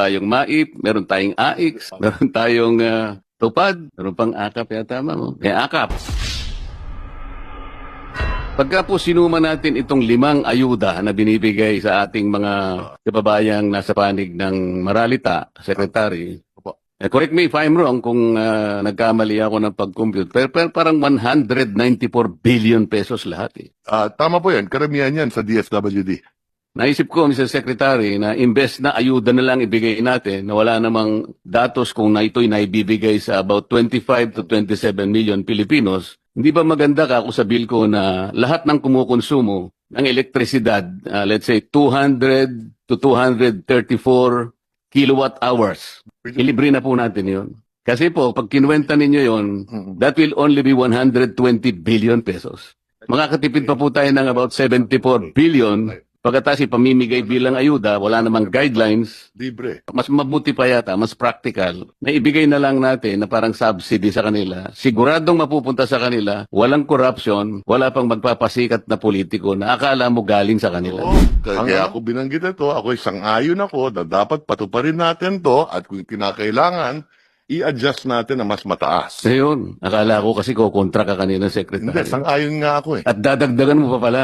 tayong MAIP, meron tayong AIX, meron tayong ah, tupad, meron pang AKAP yata mo. Eh, AKAP. Pagka po sinuma natin itong limang ayuda na binibigay sa ating mga kababayang nasa panig ng Maralita, Secretary, eh, correct me if I'm wrong kung ah, nagkamali ako ng pag-compute, pero, pero parang 194 billion pesos lahat eh. Ah, tama po yan. Karamihan yan sa DSWD. Naisip ko, Mr. Secretary, na imbes na ayuda na lang ibigay natin, na wala namang datos kung na ito'y naibibigay sa about 25 to 27 million Pilipinos, hindi ba maganda ka kung sabihin ko na lahat ng kumukonsumo ng elektrisidad, ah, let's say 200 to 234 kilowatt hours, ilibre na po natin yon. Kasi po, pag kinuwenta ninyo yon, that will only be 120 billion pesos. Makakatipid pa po tayo ng about 74 billion Pagkatapos ipamimigay bilang ayuda, wala namang guidelines, Libre. mas mabuti pa yata, mas practical, na ibigay na lang natin na parang subsidy sa kanila. Siguradong mapupunta sa kanila, walang corruption, wala pang magpapasikat na politiko na akala mo galing sa kanila. Oo. Kaya, kaya ako binanggit ito, ako isang ayon ako na dapat patuparin natin to at kung kinakailangan, i-adjust natin na mas mataas. So yun, akala ko kasi kukontra ka kanina, Hindi, Secretary. sang ayon nga ako eh. At dadagdagan mo pa pala.